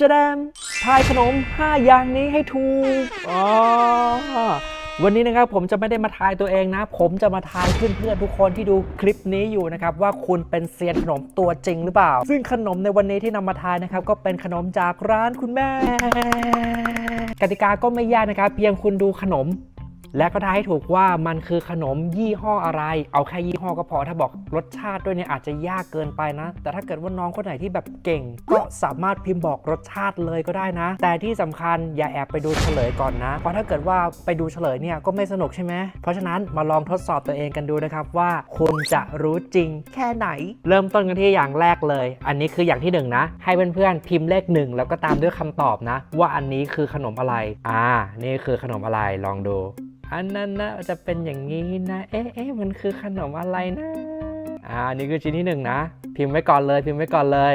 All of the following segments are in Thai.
จะแดมทายขนม 5 อย่างนี้ให้ถูกอ๋อวันนี้นะครับผมจะไม่ได้มาทายตัวเองนะ ผมจะมาทายเพื่อนๆทุกคนที่ดูคลิปนี้อยู่นะครับว่าคุณเป็นเซียนขนมตัวจริงหรือเปล่า ซึ่งขนมในวันนี้ที่นำมาทายนะครับก็เป็นขนมจากร้านคุณแม่ กติกาก็ไม่ยากนะครับ เพียงคุณดูขนม และก็ทายให้ถูกว่ามันคือขนมยี่ห้ออะไร เอาแค่ยี่ห้อก็พอถ้าบอกรสชาติด้วยเนี่ยอาจจะยากเกินไปนะ แต่ถ้าเกิดว่าน้องคนไหนที่แบบเก่ง ก็สามารถพิมพ์บอกรสชาติเลยก็ได้นะ แต่ที่สำคัญอย่าแอบไปดูเฉลยก่อนนะ เพราะถ้าเกิดว่าไปดูเฉลยเนี่ยก็ไม่สนุกใช่ไหมเพราะฉะนั้นมาลองทดสอบตัวเองกันดูนะครับว่าคุณจะรู้จริงแค่ไหน เริ่มต้นกันที่อย่างแรกเลย อันนี้คืออย่างที่หนึ่งนะให้เพื่อนๆพิมพ์เลขหนึ่งแล้วก็ตามด้วยคำตอบนะ ว่าอันนี้คือขนมอะไร อ่า นี่คือขนมอะไรลองดูอันนั้นนะจะเป็นอย่างนี้นะ เอ๊ะเอ๊ะมันคือขนมอะไรนะ อ่า นี่คือชิ้นที่หนึ่งนะ พิมพ์ไว้ก่อนเลย พิมพ์ไว้ก่อนเลย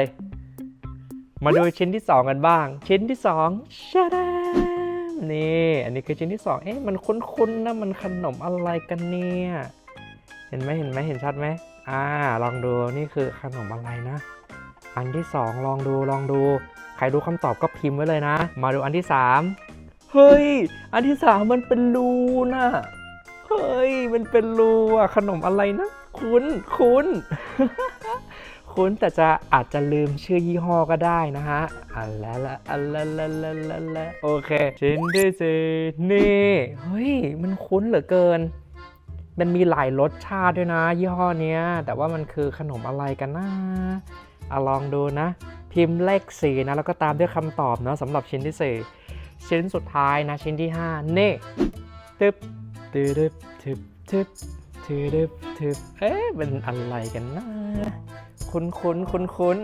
มาดูชิ้นที่สองกันบ้าง ชิ้นที่สองชาดามนี่ อันนี้คือชิ้นที่สองเอ๊ะ มันคุ้นๆนะ มันขนมอะไรกันเนี่ย เห็นไหมเห็นไหมเห็นชัดไหม อ่า ลองดู นี่คือขนมอะไรนะ อันที่สองลองดู ลองดู ใครรู้คำตอบก็พิมพ์ไว้เลยนะ มาดูอันที่สาม เฮ้ย อันที่สามมันเป็นรูน่ะ เฮ้ย มันเป็นรูอะขนมอะไรนะ คุ้น คุ้น คุ้นแต่จะอาจจะลืมชื่อยี่ห้อก็ได้นะฮะ อันละละอันละละละละละโอเคชิ้นที่สี่นี่ เฮ้ย มันคุ้นเหลือเกิน มันมีหลายรสชาติด้วยนะ ยี่ห้อเนี้ย แต่ว่ามันคือขนมอะไรกันนะอะลองดูนะ พิมพ์เลขสี่นะ แล้วก็ตามด้วยคำตอบเนาะสำหรับชิ้นที่สี่ ชิ้นสุดท้ายนะชิ้นที่ห้านี่ตึ๊บตึบตึบตึบตึบตึบเอ๊ะเป็นอะไรกันนะ คุ้นคุ้นคุ้นคุ้น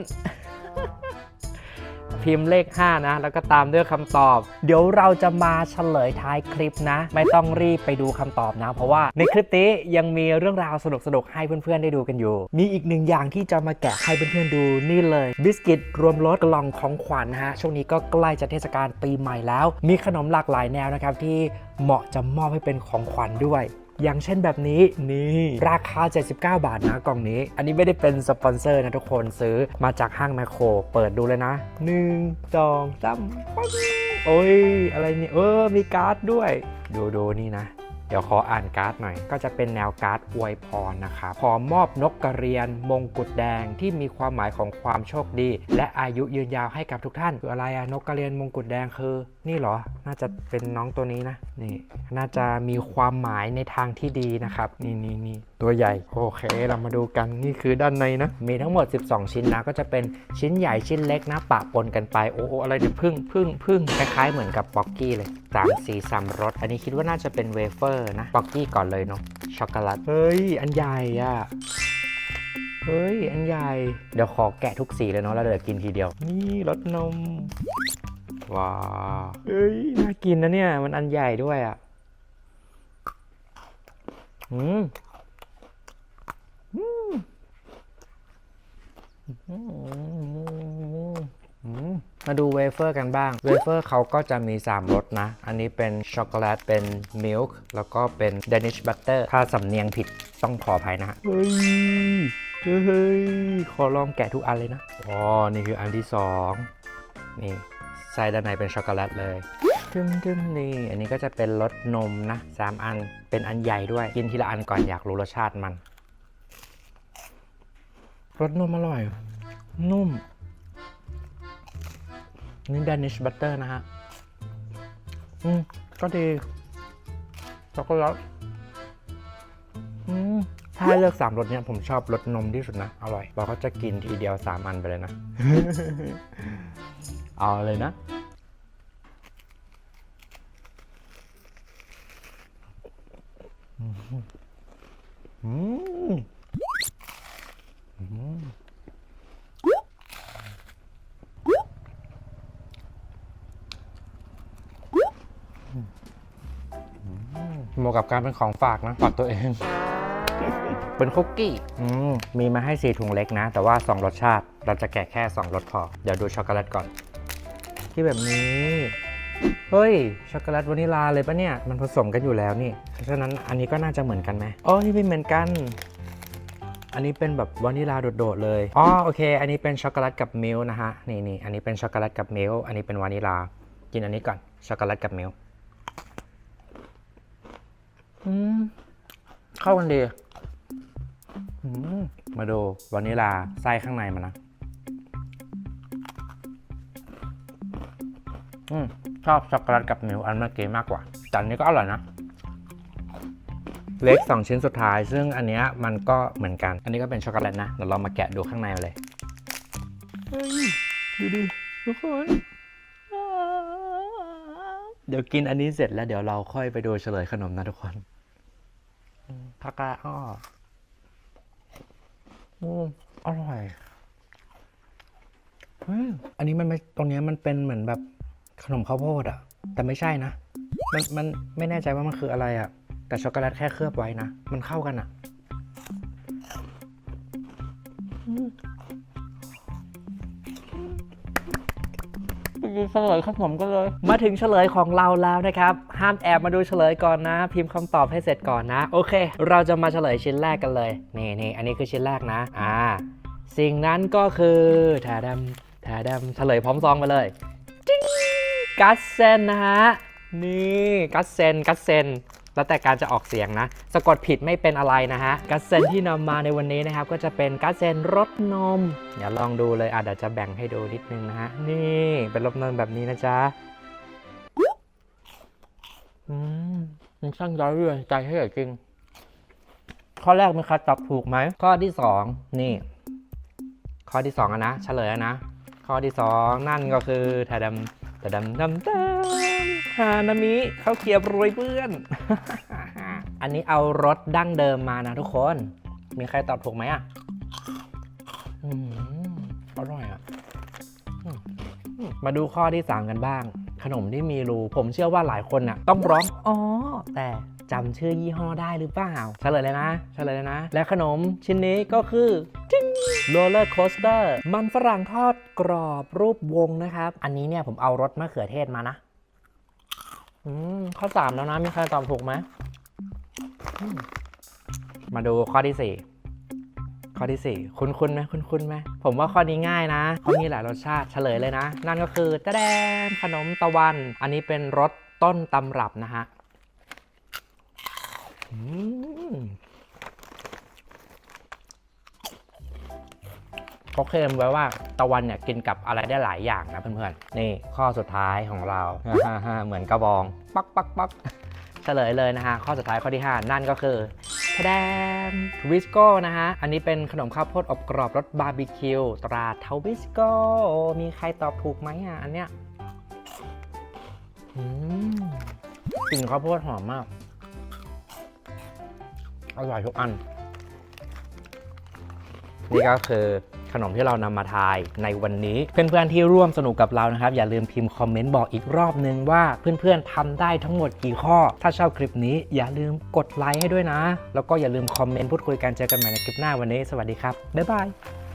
พิมพ์เลข 5 นะ แล้วก็ตามด้วยคำตอบ เดี๋ยวเราจะมาเฉลยท้ายคลิปนะ ไม่ต้องรีบไปดูคำตอบนะ เพราะว่าในคลิปนี้ยังมีเรื่องราวสนุกๆให้เพื่อนๆได้ดูกันอยู่ มีอีกหนึ่งอย่างที่จะมาแกะให้เพื่อนๆดูนี่เลยบิสกิตรวมรสกล่องของขวัญนะฮะช่วงนี้ก็ใกล้จะเทศกาลปีใหม่แล้ว มีขนมหลากหลายแนวนะครับที่เหมาะจะมอบให้เป็นของขวัญด้วย อย่างเช่นแบบนี้นี่ราคา 79 บาทนะกล่องนี้ อันนี้ไม่ได้เป็นสปอนเซอร์นะทุกคนซื้อมาจากห้างแมคโคร เปิดดูเลยนะ 1 2 3ปั๊บโอ้ย อะไรเนี่ยเออ มีการ์ดด้วย ดูดูนี่นะ เดี๋ยวขออ่านการ์ดหน่อย ก็จะเป็นแนวการ์ดอวยพรนะครับขอมอบนกกระเรียน มงกุฎแดงที่มีความหมายของความโชคดี และอายุยืนยาวให้กับทุกท่านคืออะไรอะนกกระเรียนมงกุฎแดงคือ นี่เหรอ น่าจะเป็นน้องตัวนี้นะนี่ น่าจะมีความหมายในทางที่ดีนะครับ นี่นี่นี่ตัวใหญ่ โอเค เรามาดูกันนี่คือด้านในนะ มีทั้งหมด 12 ชิ้นนะ ก็จะเป็นชิ้นใหญ่ชิ้นเล็กนะ ปะปนกันไป โอ้โออะไรเนี่ยพึ่งพึ่งพึ่งคล้ายๆเหมือนกับป๊อกกี้เลยสามสีสามรสอันนี้คิดว่าน่าจะเป็นเวเฟอร์นะป๊อกกี้ก่อนเลยเนาะช็อกโกแลตเฮ้ย อันใหญ่อะเฮ้ย อันใหญ่ เดี๋ยวขอแกะทุกสีเลยเนาะแล้วเดี๋ยวกินทีเดียว นี่รสนม ว้าวเฮ้ย น่ากินนะเนี่ย มันอันใหญ่ด้วยอะ่ะอืมอืมอืมอื มมาดูเวเฟอร์กันบ้าง เวเฟอร์เขาก็จะมี 3รสนะ อันนี้เป็นช็อกโกแลต เป็นมิลค์แล้วก็เป็นเดนิชบัตเตอร์ ถ้าสำเนียงผิดต้องขออภัยนะฮะเฮ้ย เฮ้ย ขอลองแกะทุกอันเลยนะ อ๋อ นี่คืออันที่สองนี่ไส้ด้านในเป็นช็อกโกแลตเลยดึมดึมนี่ อันนี้ก็จะเป็นรสนมนะ 3 อัน เป็นอันใหญ่ด้วย กินทีละอันก่อนอยากรู้รสชาติมัน รสนมอร่อย นุ่ม นี่ดนิชบัตเตอร์นะฮะ อืม ก็ดีช็อกโกแลตอืม ถ้าเลือกสามรสเนี่ย ผมชอบรสนมที่สุดนะ อร่อย เราก็จะกินทีเดียวสามอันไปเลยนะ เอาเลยนะอืมอืมเห มาะกับการเป็นของฝากนะฝากตัวเอง เป็นคุกกี้อืมมีมาให้สีถุงเล็กนะ แต่ว่า 2 รสชาติ เราจะแกะแค่ 2 รสพอ เดี๋ยวดูช็อกโกแลตก่อน ที่แบบนี้ เฮ้ย ช็อกโกแลตวานิลาเลยปะเนี่ย มันผสมกันอยู่แล้วนี่ เพราะฉะนั้นอันนี้ก็น่าจะเหมือนกันไหมโอ้ยไม่เหมือนกัน อันนี้เป็นแบบวานิลาโดดๆเลย อ๋อโอเค อันนี้เป็นช็อกโกแลตกับมิลค์นะฮะ นี่นี่อันนี้เป็นช็อกโกแลตกับมิลค์อันนี้เป็นวานิลา กินอันนี้ก่อน ช็อกโกแลตกับมิลค์ อืมเข้ากันดีอืมมาดูวานิลาไส้ข้างในมันนะ อืมชอบช็อกโกแลตกับมิลค์อันเมื่อกี้มากกว่าแต่อันนี้ก็อร่อยนะ เล็กสองชิ้นสุดท้าย ซึ่งอันเนี้ยมันก็เหมือนกัน อันนี้ก็เป็นช็อกโกแลตนะเดี๋ยวเรามาแกะดูข้างในเลย เฮ้ย ดูดิทุกคน เดี๋ยวกินอันนี้เสร็จแล้วเดี๋ยวเราค่อยไปดูเฉลยขนมนะทุกคนผักกาดอ้ออืมอร่อยเฮ้ยอันนี้มันไม่ตรงเนี้ยมันเป็นเหมือนแบบขนมข้าวโพดอะแต่ไม่ใช่นะ มันมันไม่แน่ใจว่ามันคืออะไรอะแต่ช็อกโกแลตแค่เคลือบไว้นะ มันเข้ากันอะ ดูเฉลยขนมกันเลย มาถึงเฉลยของเราแล้วนะครับ ห้ามแอบมาดูเฉลยก่อนนะ พิมพ์คำตอบให้เสร็จก่อนนะ โอเค เราจะมาเฉลยชิ้นแรกกันเลย นี่นี่อันนี้คือชิ้นแรกนะ อ่า สิ่งนั้นก็คือแถดำแถดำเฉลยพร้อมซองไปเลยจิงกัสเซนนะฮะ นี่กัสเซนกัสเซน แล้วแต่การจะออกเสียงนะ สะกดผิดไม่เป็นอะไรนะฮะกัสเซนที่นำมาในวันนี้นะครับ ก็จะเป็นกัสเซนรสนม เดี๋ยวลองดูเลยอะเดี๋ยวจะแบ่งให้ดูนิดนึงนะฮะ นี่เป็นรสนมแบบนี้นะจ๊ะ อืมมันช่างย้อยเรือนใจให้เหลือจริง ข้อแรกมีใครตอบถูกไหม ข้อที่สองนี่ ข้อที่สองอะนะ เฉลยอะนะ ข้อที่สองนั่นก็คือถาดำถาดำดำดำ ฮานามิข้าวเกียบโรยเปื้อน อันนี้เอารสดั้งเดิมมานะทุกคน มีใครตอบถูกไหมอะอร่อยอะมอืมมาดูข้อที่ 3 กันบ้าง ขนมที่มีรู ผมเชื่อว่าหลายคนน่ะ ต้องร้อง อ๋อ แต่จำชื่อยี่ห้อได้หรือเปล่า เฉลยเลยนะเฉลยเลยนะ และขนมชิ้นนี้ก็คือจิ้งโรลเลอร์โคสเตอร์ มันฝรั่งทอดกรอบรูปวงนะครับ อันนี้เนี่ยผมเอารสมะเขือเทศมานะ อืมข้อ3แล้วนะ มีใครตอบถูกไหมอืมมาดูข้อที่4ข้อที่4คุ้นคุ้นๆไหมคุ้นคุ้นๆไหมผมว่าข้อนี้ง่ายนะเขามีหลายรสชาติเฉลยเลยนะ นั่นก็คือตะแดนขนมตะวัน อันนี้เป็นรสต้นตำรับนะฮะ เขาเคลมไว้ว่าตะวันเนี่ยกินกับอะไรได้หลายอย่างนะเพื่อนๆ นี่ข้อสุดท้ายของเรา เหมือนกระบองปักปักปักเฉลยเลยนะฮะข้อสุดท้ายข้อที่ 5 นั่นก็คือทะแดมทวิสโก้นะฮะ อันนี้เป็นขนมข้าวโพดอบกรอบรสบาร์บีคิวตราทวิสโก้ มีใครตอบถูกไหมอะ อันเนี้ยอืมกลิ่นข้าวโพดหอมมาก อร่อยทุกอัน นี่ก็คือ ขนมที่เรานำมาทายในวันนี้ เพื่อนๆที่ร่วมสนุกกับเรานะครับ อย่าลืมพิมพ์คอมเมนต์บอกอีกรอบนึงว่าเพื่อนๆทำได้ทั้งหมดกี่ข้อ ถ้าชอบคลิปนี้อย่าลืมกดไลค์ให้ด้วยนะ แล้วก็อย่าลืมคอมเมนต์พูดคุยกันเจอกันใหม่ในคลิปหน้าวันนี้ สวัสดีครับบ๊ายบาย